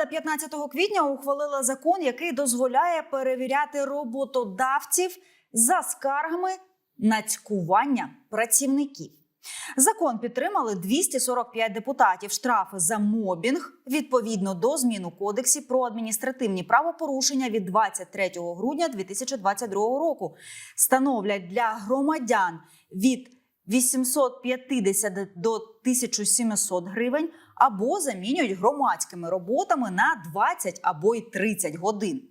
Рада 15 квітня ухвалила закон, який дозволяє перевіряти роботодавців за скаргами на цькування працівників. Закон підтримали 245 депутатів. Штрафи за мобінг відповідно до змін у про адміністративні правопорушення від 23 грудня 2022 року становлять для громадян від 850 до 1700 гривень або замінюють громадськими роботами на 20 або й 30 годин.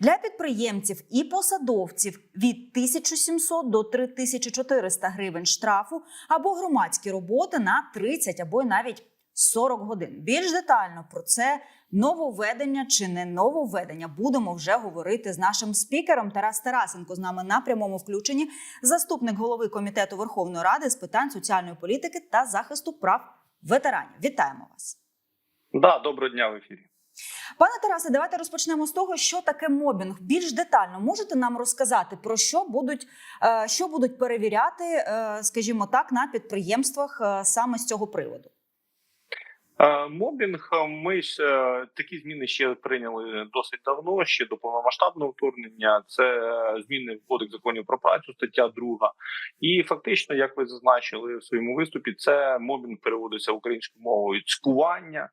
Для підприємців і посадовців від 1700 до 3400 гривень штрафу або громадські роботи на 30 або навіть 40 годин. Більш детально про це нововведення чи не нововведення будемо вже говорити з нашим спікером Тарас Тарасенко. З нами на прямому включенні заступник голови комітету Верховної Ради з питань соціальної політики та захисту прав ветеранів. Вітаємо вас. Да, доброго дня в ефірі. Пане Тарасе, давайте розпочнемо з того, що таке мобінг. Більш детально можете нам розказати про що будуть, е, що будуть перевіряти, е, скажімо так, на підприємствах е, саме з цього приводу. Мобінг. Ми ж такі зміни ще прийняли досить давно, ще до повномасштабного вторгнення. Це зміни в кодекс законів про працю, стаття 2. І фактично, як ви зазначили в своєму виступі, це мобінг переводиться українською мовою цькування.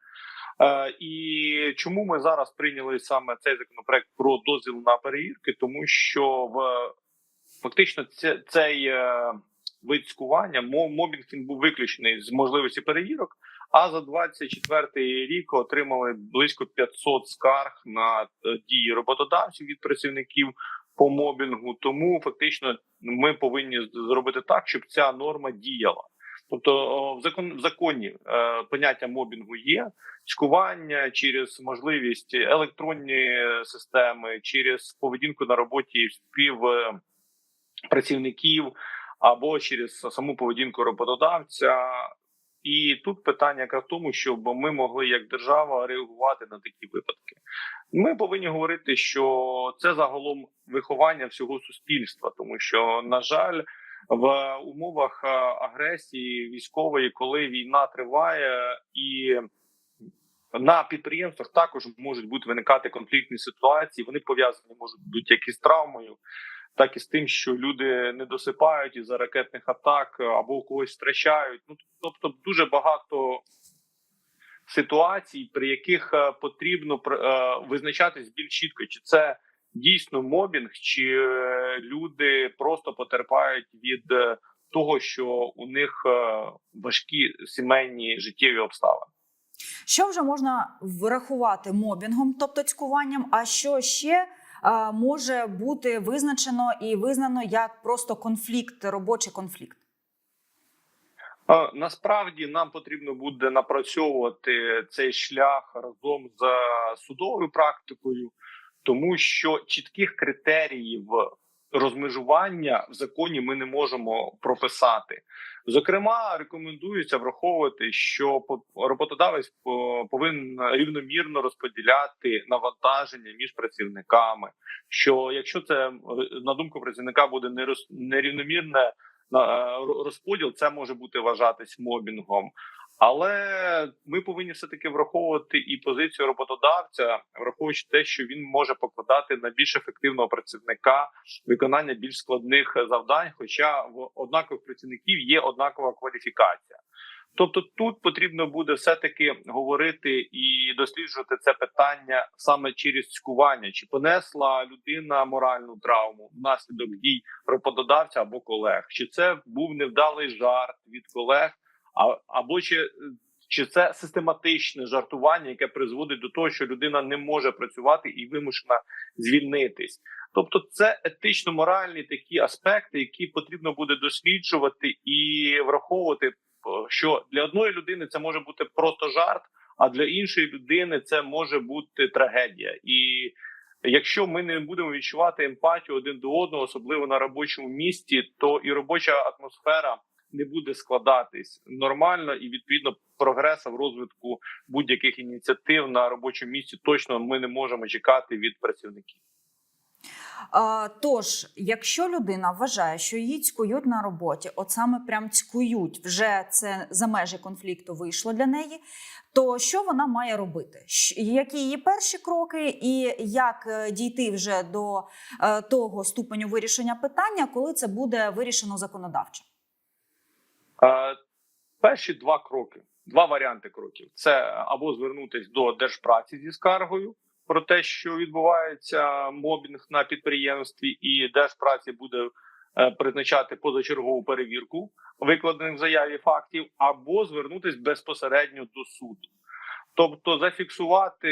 І чому ми зараз прийняли саме цей законопроект про дозвіл на перевірки? Тому що в фактично цей е, вид цькування, мобінг він був виключений з можливості перевірок. А за 24 рік отримали близько 500 скарг на е, дії роботодавців від працівників по мобінгу. Тому фактично ми повинні зробити так, щоб ця норма діяла. Тобто в закон в законі е, поняття мобінгу є цькування через можливість електронні системи, через поведінку на роботі спів е, працівників або через саму поведінку роботодавця. І тут питання якраз в тому, щоб ми могли як держава реагувати на такі випадки. Ми повинні говорити, що це загалом виховання всього суспільства, тому що на жаль, в умовах агресії військової, коли війна триває, і на підприємствах також можуть бути виникати конфліктні ситуації. Вони пов'язані можуть бути як із травмою, так і з тим, що люди не досипають із за ракетних атак або когось втрачають. Ну тобто, дуже багато ситуацій, при яких е, потрібно е, визначатись більш чітко, чи це дійсно мобінг, чи е, люди просто потерпають від того, що у них важкі сімейні життєві обставини. Що вже можна врахувати мобінгом, тобто цькуванням, а що ще може бути визначено і визнано як просто конфлікт, робочий конфлікт? Е, Насправді нам потрібно буде напрацьовувати цей шлях разом з судовою практикою, тому що чітких критеріїв розмежування в законі ми не можемо прописати. Зокрема, рекомендується враховувати, що роботодавець по- повинен рівномірно розподіляти навантаження між працівниками. Що якщо це е, на думку працівника буде нерівномірне е, розподіл, це може бути вважатись мобінгом. Але ми повинні все таки враховувати і позицію роботодавця, враховуючи те, що він може покладати на більш ефективного працівника виконання більш складних завдань, хоча в однакових працівників є однакова кваліфікація. Тобто тут потрібно буде все таки говорити і досліджувати це питання саме через цькування, чи понесла людина моральну травму внаслідок дій роботодавця або колег, чи це був невдалий жарт від колег, а або чи, чи це систематичне жартування, яке призводить до того, що людина не може працювати і вимушена звільнитись. Тобто, це етично-моральні такі аспекти, які потрібно буде досліджувати і враховувати, що для одної людини це може бути просто жарт, а для іншої людини це може бути трагедія. І якщо ми не будемо відчувати емпатію один до одного, особливо на робочому місці, то і робоча атмосфера не буде складатись нормально, і відповідно прогреса в розвитку будь-яких ініціатив на робочому місці точно ми не можемо чекати від працівників. Тож, якщо людина вважає, що її цькують на роботі, от саме прям цькують, вже це за межі конфлікту вийшло для неї, то що вона має робити? Які її перші кроки, і як е, дійти вже до е, того ступеню вирішення питання, коли це буде вирішено законодавчо? Е, Перші два кроки, два варіанти кроків: це або звернутися до держпраці зі скаргою про те, що відбувається мобінг на підприємстві, і держпраці буде е, призначати позачергову перевірку викладених в заяві фактів, або звернутися безпосередньо до суду. Тобто зафіксувати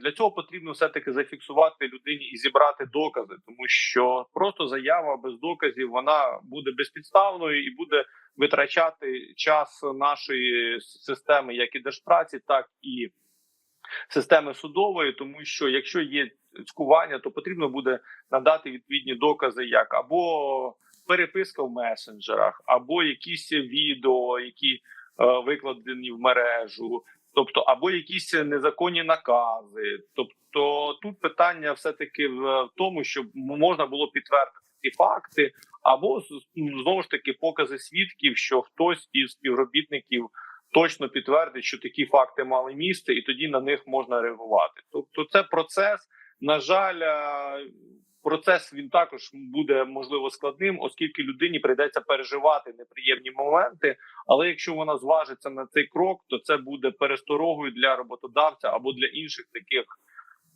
для цього потрібно все таки зафіксувати людині і зібрати докази, тому що просто заява без доказів вона буде безпідставною і буде витрачати час нашої системи, як і держпраці, так і системи судової, тому що якщо є цькування, то потрібно буде надати відповідні докази, як або переписка в месенджерах, або якісь відео, які е, викладені в мережу, тобто або якісь незаконні накази. Тобто тут питання все таки в тому, щоб можна було підтвердити ці факти, або ну, знову ж таки покази свідків, що хтось із співробітників точно підтвердить, що такі факти мали місце, і тоді на них можна реагувати. Тобто, це процес. На жаль, процес він також буде можливо складним, оскільки людині прийдеться переживати неприємні моменти. Але якщо вона зважиться на цей крок, то це буде пересторогою для роботодавця або для інших таких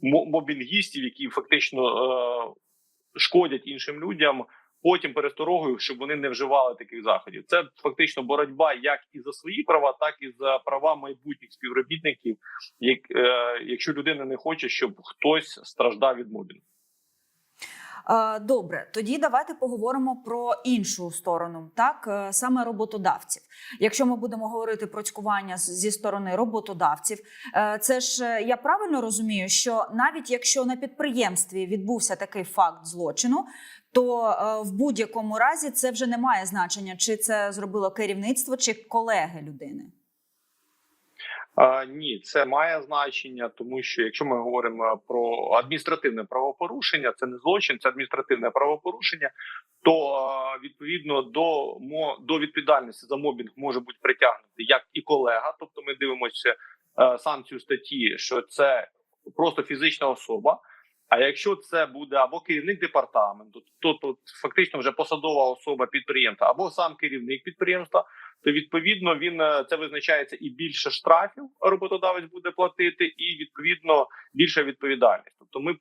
мобінгістів, які фактично е, шкодять іншим людям. Потім пересторогою, щоб вони не вживали таких заходів. Це фактично боротьба як і за свої права, так і за права майбутніх співробітників, як, е, якщо людина не хоче, щоб хтось страждав від мобінгу. Добре, тоді давайте поговоримо про іншу сторону, так е, саме роботодавців. Якщо ми будемо говорити про цькування зі сторони роботодавців, е, це ж е, я правильно розумію, що навіть якщо на підприємстві відбувся такий факт злочину, то в будь-якому разі це вже не має значення, чи це зробило керівництво, чи колеги людини. Ні, це має значення, тому що якщо ми говоримо про адміністративне правопорушення, це не злочин, це адміністративне правопорушення. То відповідно до до відповідальності за мобінг може бути притягнути як і колега, тобто ми дивимося е, санкцію статті, що це просто фізична особа. А якщо це буде або керівник департаменту, то тут фактично вже посадова особа підприємства, або сам керівник підприємства, то відповідно він е, це визначається і більше штрафів роботодавець буде платити, і відповідно більша відповідальність. Тобто, ми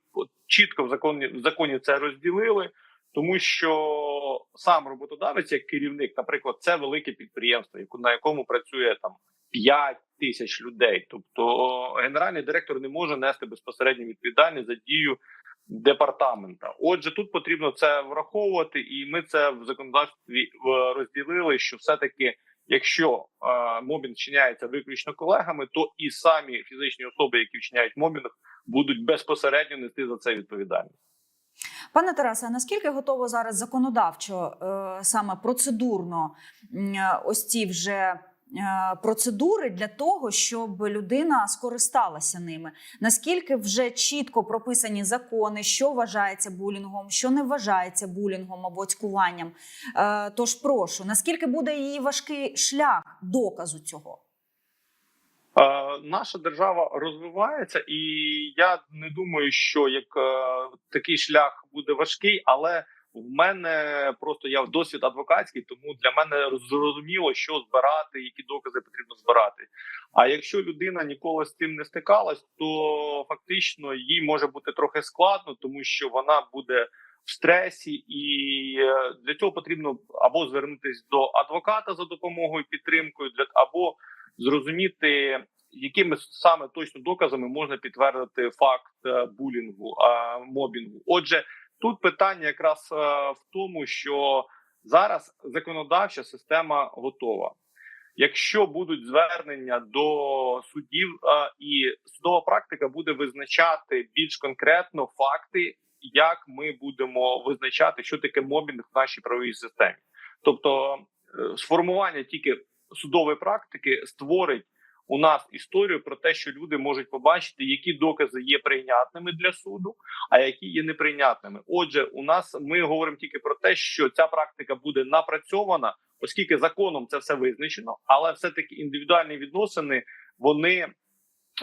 чітко в законі в законі це розділили, тому що сам роботодавець, як керівник, наприклад, це велике підприємство, на якому працює там 5 тисяч людей. Тобто генеральний директор не може нести безпосередню відповідальність за дію департамента. Отже, тут потрібно це враховувати, і ми це в законодавстві е, розділили, що все таки. Якщо е, мобінг вчиняється виключно колегами, то і самі фізичні особи, які вчиняють мобінг, будуть безпосередньо нести за це відповідальність. Пане Тарасе, наскільки готово зараз законодавчо, е, саме процедурно, е, ось ці вже процедури для того, щоб людина скористалася ними? Наскільки вже чітко прописані закони, що вважається булінгом, що не вважається булінгом або цькуванням? Е, Тож прошу, наскільки буде її важкий шлях доказу цього? Е, наша держава розвивається, і я не думаю, що як е, такий шлях буде важкий, але в мене просто я в досвід адвокатський, тому для мене зрозуміло, що збирати, які докази потрібно збирати. А якщо людина ніколи з цим не стикалась, то фактично їй може бути трохи складно, тому що вона буде в стресі, і е, для цього потрібно або звернутися до адвоката за допомогою підтримкою, для або зрозуміти, якими саме точно доказами можна підтвердити факт е, булінгу, мобінгу. Отже, тут питання якраз е, в тому, що зараз законодавча система готова. Якщо будуть звернення до судів, е, і судова практика буде визначати більш конкретно факти, як ми будемо визначати, що таке мобінг в нашій правовій системі, тобто е, сформування тільки судової практики створить у нас історію про те, що люди можуть побачити, які докази є прийнятними для суду, а які є неприйнятними. Отже, у нас ми говоримо тільки про те, що ця практика буде напрацьована, оскільки законом це все визначено, але все таки індивідуальні відносини вони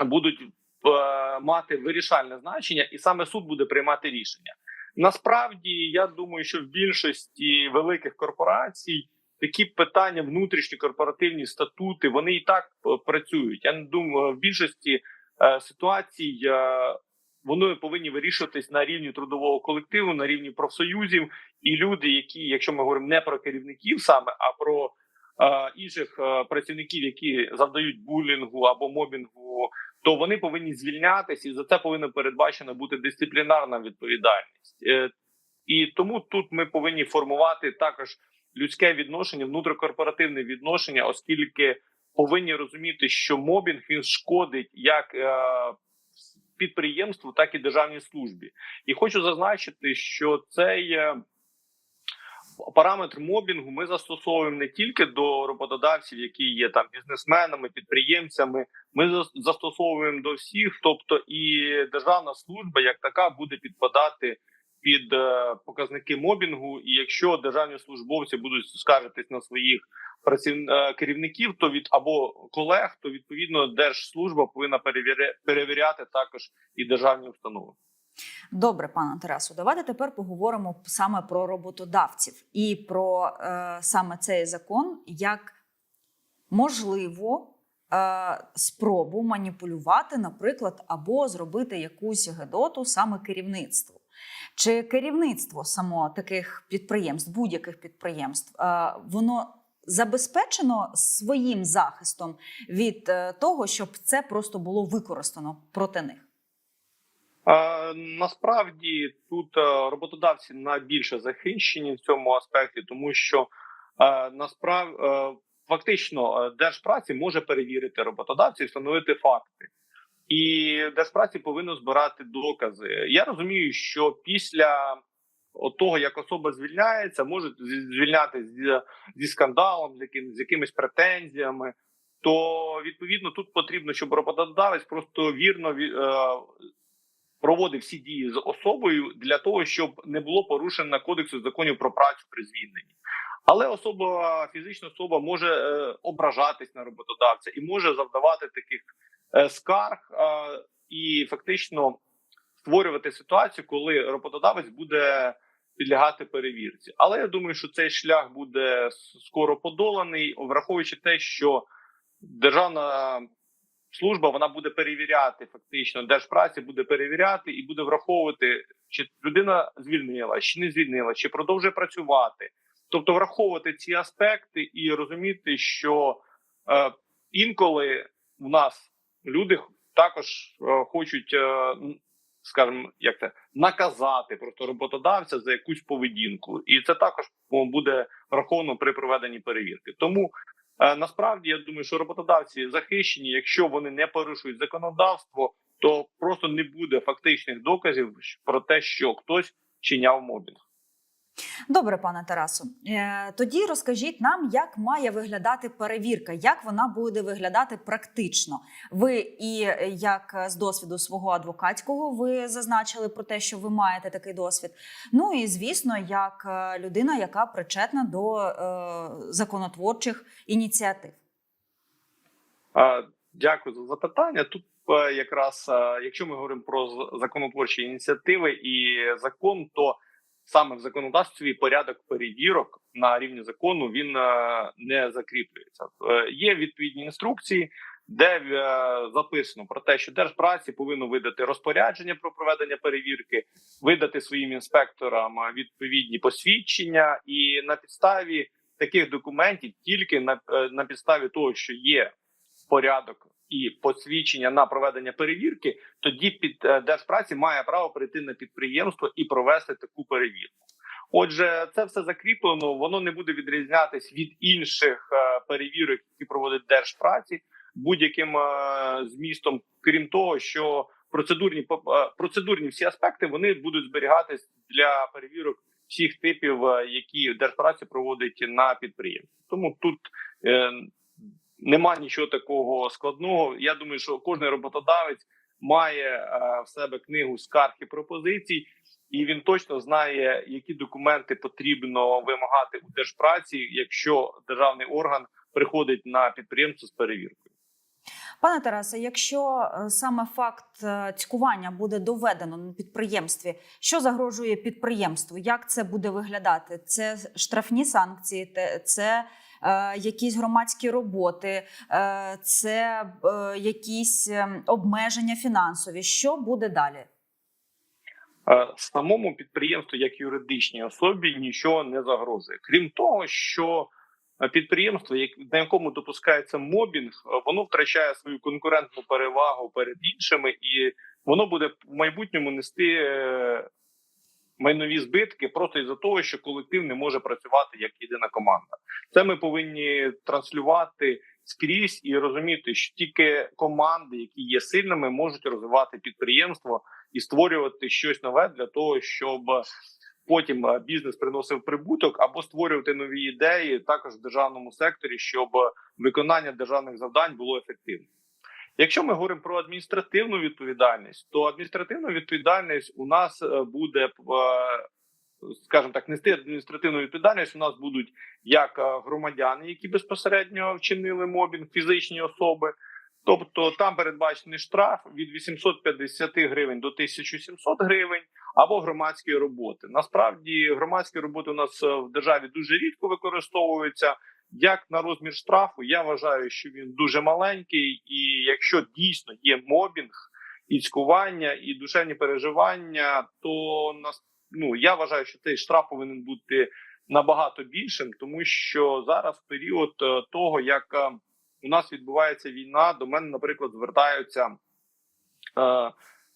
будуть е, мати вирішальне значення, і саме суд буде приймати рішення. Насправді, я думаю, що в більшості великих корпорацій такі питання, внутрішні корпоративні статути, вони і так е, працюють. Я не думаю, в більшості е, ситуацій е, вони повинні вирішуватись на рівні трудового колективу, на рівні профсоюзів, і люди, які, якщо ми говоримо не про керівників саме, а про е, інших е, працівників, які завдають булінгу або мобінгу, то вони повинні звільнятися, і за це повинна передбачена бути дисциплінарна відповідальність. Е, і тому тут ми повинні формувати також людське відношення, внутрикорпоративне відношення, оскільки повинні розуміти, що мобінг він шкодить як е, підприємству, так і державній службі. І хочу зазначити, що цей е, параметр мобінгу ми застосовуємо не тільки до роботодавців, які є там бізнесменами, підприємцями. Ми зас- застосовуємо до всіх, тобто і державна служба як така буде підпадати під е, показники мобінгу. І якщо державні службовці будуть скаржитись на своїх праців... е, керівників, то від або колег, то відповідно держслужба повинна перевіря... перевіряти також і державні установи. Добре, пане Тарасу, давайте тепер поговоримо саме про роботодавців і про е, саме цей закон як можливо е, спробу маніпулювати, наприклад, або зробити якусь гедоту саме керівництву. Чи керівництво само таких підприємств, будь-яких підприємств, е, воно забезпечено своїм захистом від е, того, щоб це просто було використано проти них? Е, насправді тут роботодавці найбільше захищені в цьому аспекті, тому що насправді фактично держпраці може перевірити роботодавців, встановити факти, і держпраці повинно збирати докази. Я розумію, що після того, як особа звільняється, можуть звільняти зі, зі скандалом, з яким з якимись претензіями. То відповідно тут потрібно, щоб роботодавець просто вірно е, проводив всі дії з особою для того, щоб не було порушено кодексу законів про працю при звільненні. Але особа, фізична особа може е, ображатись на роботодавця і може завдавати таких скарг е, і фактично створювати ситуацію, коли роботодавець буде підлягати перевірці. Але я думаю, що цей шлях буде скоро подоланий, враховуючи те, що державна служба вона буде перевіряти фактично держпраці, буде перевіряти і буде враховувати, чи людина звільнила, чи не звільнила, чи продовжує працювати. Тобто, враховувати ці аспекти і розуміти, що е, інколи в нас люди також е, хочуть, е, скажімо, як це наказати просто роботодавця за якусь поведінку, і це також буде враховано при проведенні перевірки. Тому Е, Насправді я думаю, що роботодавці захищені, якщо вони не порушують законодавство, то просто не буде фактичних доказів про те, що хтось чиняв мобінг. Добре, пане Тарасу. Е, Тоді розкажіть нам, як має виглядати перевірка, як вона буде виглядати практично. Ви і е, як з досвіду свого адвокатського ви зазначили про те, що ви маєте такий досвід. Ну і звісно, як е, людина, яка причетна до е, законотворчих ініціатив. Е, Дякую за запитання. Тут е, якраз е, якщо ми говоримо про законотворчі ініціативи і закон, то саме в законодавстві порядок перевірок на рівні закону він е, не закріплюється. Е, Є відповідні інструкції, де е, записано про те, що держпраці повинно видати розпорядження про проведення перевірки, видати своїм інспекторам відповідні посвідчення, і на підставі таких документів, тільки на, на підставі того, що є порядок і посвідчення на проведення перевірки, тоді під е, держпраці має право прийти на підприємство і провести таку перевірку. Отже, це все закріплено, воно не буде відрізнятись від інших е, перевірок, які проводить держпраці будь-яким е, змістом, крім того, що процедурні процедурні всі аспекти вони будуть зберігатись для перевірок всіх типів, які держпраці проводить на підприємстві. Тому тут нема нічого такого складного. Я думаю, що кожен роботодавець має е, в себе книгу скарг і пропозицій, і він точно знає, які документи потрібно вимагати у держпраці, якщо державний орган приходить на підприємство з перевіркою. Пане Тарасе, якщо е, саме факт е, цькування буде доведено на підприємстві, що загрожує підприємству? Як це буде виглядати? Це штрафні санкції, це якісь громадські роботи, е, це е, якісь е, обмеження фінансові. Що буде далі? Е, самому підприємству, як юридичній особі, нічого не загрожує. Крім того, що е, підприємство, на якому допускається мобінг, е, воно втрачає свою конкурентну перевагу перед іншими, і воно буде в майбутньому нести е, майнові збитки просто із-за того, що колектив не може працювати як єдина команда. Це ми повинні транслювати скрізь і розуміти, що тільки команди, які є сильними, можуть розвивати підприємство і створювати щось нове для того, щоб потім е, бізнес приносив прибуток, або створювати нові ідеї також в державному секторі, щоб виконання державних завдань було ефективним. Якщо ми говоримо про адміністративну відповідальність, то адміністративна відповідальність у нас е, буде, е, скажімо так, нести адміністративну відповідальність. У нас будуть як е, громадяни, які безпосередньо вчинили мобінг, фізичні особи. Тобто там передбачений штраф від 850 гривень до 1700 гривень або громадські роботи. Насправді громадські роботи у нас в державі дуже рідко використовуються. Як на розмір штрафу, я вважаю, що він дуже маленький, і якщо дійсно є мобінг, і цькування, і душевні переживання, то ну я вважаю, що цей штраф повинен бути набагато більшим, тому що зараз період е, того, як е, у нас відбувається війна, до мене, наприклад, звертаються е,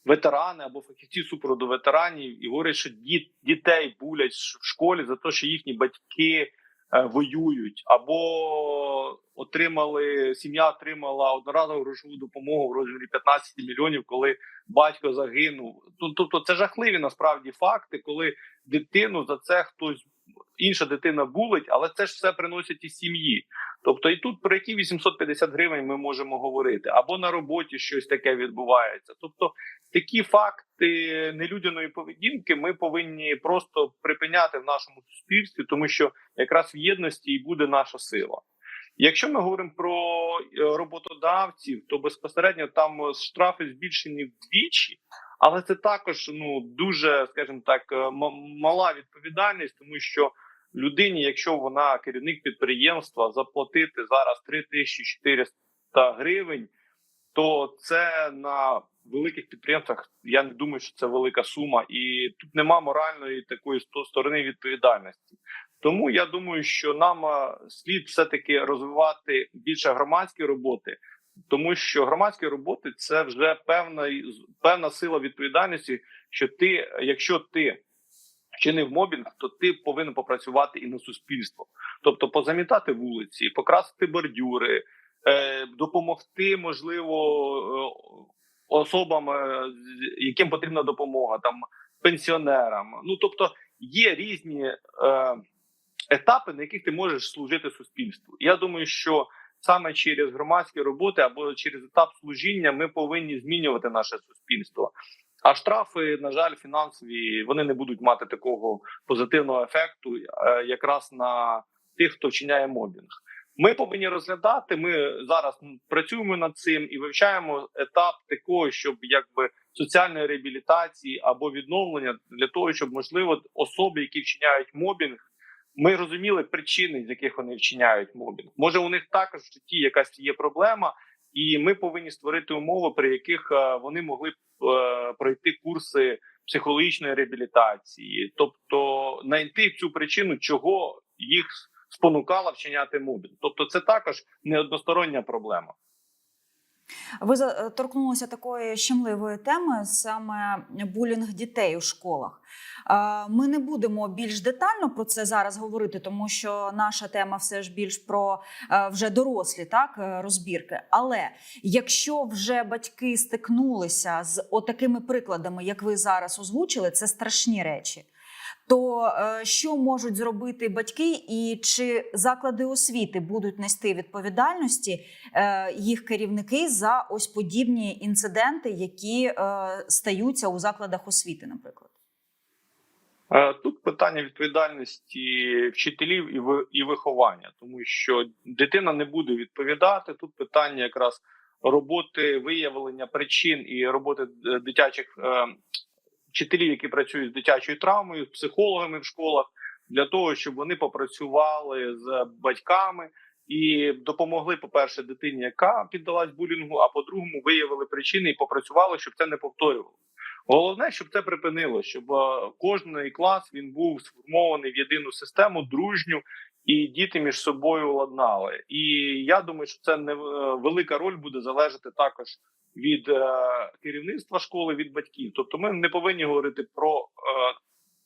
ветерани або фахівці супроводу ветеранів і говорять, що діт, дітей булять в школі за те, що їхні батьки воюють, або отримали сім'я отримала одноразову грошову допомогу в розмірі 15 мільйонів, коли батько загинув. Тобто, це жахливі насправді факти, коли дитину за це хтось інша дитина булить, але це ж все приносять із сім'ї. Тобто, і тут про які 850 гривень ми можемо говорити, або на роботі щось таке відбувається. Тобто, такі факти нелюдяної поведінки ми повинні просто припиняти в нашому суспільстві, тому що якраз в єдності і буде наша сила. Якщо ми говоримо про е, роботодавців, то безпосередньо там штрафи збільшені вдвічі, але це також ну дуже, скажімо так, е, мала відповідальність, тому що людині, якщо вона керівник підприємства, заплатити зараз 3400 гривень, то це на великих підприємствах. Я не думаю, що це велика сума, і тут нема моральної такої сто- сторони відповідальності. Тому я думаю, що нам е, слід все таки розвивати більше громадські роботи, тому що громадські роботи це вже певна певна сила відповідальності. Що ти, якщо ти вчинив мобінг, то ти повинен попрацювати і на суспільство, тобто позамітати вулиці, покрасити бордюри, е, допомогти, можливо, е, особам, е, яким потрібна допомога, там пенсіонерам. Ну тобто є різні етапи, на яких ти можеш служити суспільству. Я думаю, що саме через громадські роботи або через етап служіння ми повинні змінювати наше суспільство. А штрафи, на жаль, фінансові вони не будуть мати такого позитивного ефекту, е, якраз на тих, хто вчиняє мобінг. Ми повинні розглядати. Ми зараз працюємо над цим і вивчаємо етап такого, щоб якби соціальної реабілітації або відновлення для того, щоб можливо особи, які вчиняють мобінг, ми розуміли причини, з яких вони вчиняють мобінг. Може, у них також в житті якась є проблема, і ми повинні створити умови, при яких е, вони могли б е, пройти курси психологічної реабілітації, тобто знайти цю причину, чого їх спонукала вчиняти мобінг. Тобто, це також не одностороння проблема. Ви за- торкнулися такої щемливої теми, саме булінг дітей у школах. Е, Ми не будемо більш детально про це зараз говорити, тому що наша тема все ж більш про е, вже дорослі так е, розбірки. Але якщо вже батьки стикнулися з отакими прикладами, як ви зараз озвучили, це страшні речі. То е, що можуть зробити батьки, і чи заклади освіти будуть нести відповідальності е, їх керівники за ось подібні інциденти, які е, стаються у закладах освіти, наприклад? Тут питання відповідальності вчителів і виховання, тому що дитина не буде відповідати. Тут питання якраз роботи виявлення причин і роботи дитячих вчителів, які працюють з дитячою травмою, з психологами в школах, для того, щоб вони попрацювали з батьками і допомогли, по-перше, дитині, яка піддалась булінгу, а по-другому виявили причини і попрацювали, щоб це не повторювало. Головне, щоб це припинило, щоб е, кожний клас він був сформований в єдину систему, дружню, і діти між собою ладнали. І я думаю, що це не е, велика роль буде залежати також від е, керівництва школи, від батьків. Тобто, ми не повинні говорити про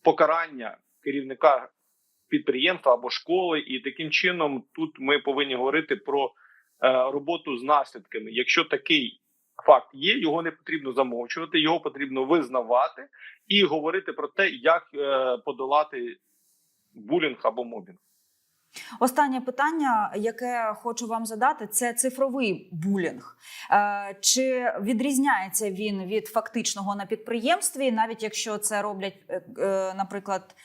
покарання керівника підприємства або школи, і таким чином тут ми повинні говорити про роботу з наслідками. Якщо такий факт є, його не потрібно замовчувати, його потрібно визнавати і говорити про те, як е, подолати булінг або мобінг. Останнє питання, яке хочу вам задати, це цифровий булінг. Е, Чи відрізняється він від фактичного на підприємстві, навіть якщо це роблять, е, наприклад,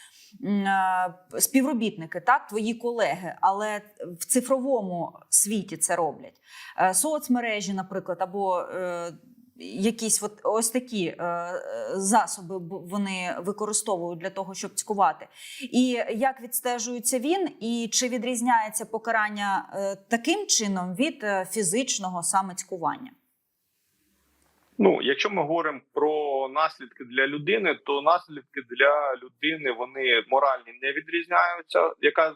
співробітники, так, твої колеги, але в цифровому світі це роблять Е, соцмережі, наприклад, або е, якісь от ось такі е, засоби вони використовують для того, щоб цькувати. І як відстежується він, і чи відрізняється покарання таким чином від фізичного саме цькування? Ну, якщо ми говоримо про наслідки для людини, то наслідки для людини вони моральні не відрізняються, яка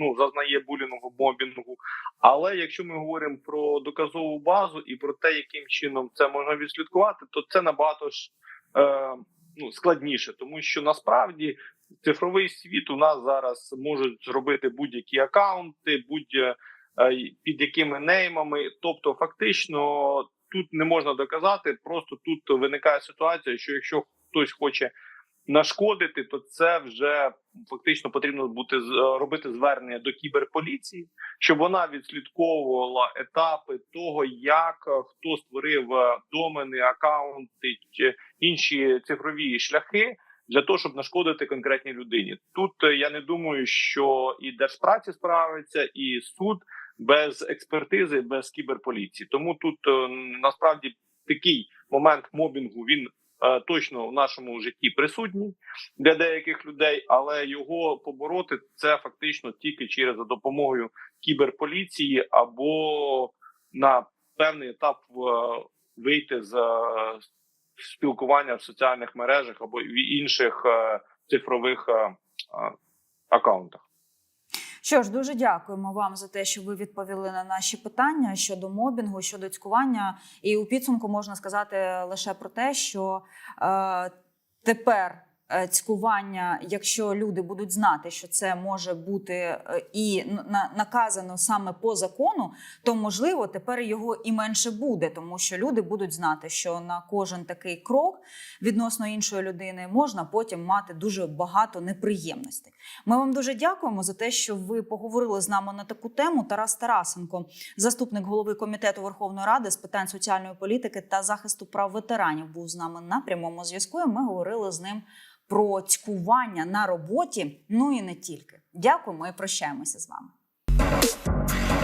ну, зазнає булінгу, мобінгу. Але якщо ми говоримо про доказову базу і про те, яким чином це можна відслідкувати, то це набагато ж е, ну, складніше, тому що насправді цифровий світ у нас зараз можуть зробити будь-які акаунти, будь е, під якими неймами. Тобто, фактично, тут не можна доказати. Просто тут виникає ситуація, що якщо хтось хоче нашкодити, то це вже фактично потрібно бути з- робити звернення до кіберполіції, щоб вона відслідковувала етапи того, як е, хто створив е, домени, акаунти чи інші цифрові шляхи. Для того щоб нашкодити конкретній людині, тут е, я не думаю, що і держпраці справиться, і суд без експертизи, без кіберполіції. Тому тут е, насправді такий момент мобінгу він е, точно в нашому житті присутній для деяких людей, але його побороти це фактично тільки через за допомогою кіберполіції або на певний етап е, вийти з спілкування в соціальних мережах або в інших цифрових акаунтах. Що ж, дуже дякуємо вам за те, що ви відповіли на наші питання щодо мобінгу, щодо цькування. І у підсумку можна сказати лише про те, що е, тепер. Е, Цькування, якщо люди будуть знати, що це може бути е, і на- наказано саме по закону, то можливо тепер його і менше буде, тому що люди будуть знати, що на кожен такий крок відносно іншої людини можна потім мати дуже багато неприємностей. Ми вам дуже дякуємо за те, що ви поговорили з нами на таку тему. Тарас Тарасенко, заступник голови комітету Верховної Ради з питань соціальної політики та захисту прав ветеранів, був з нами на прямому зв'язку. Ми говорили з ним про цькування на роботі. Ну і не тільки. Дякуємо і прощаємося з вами.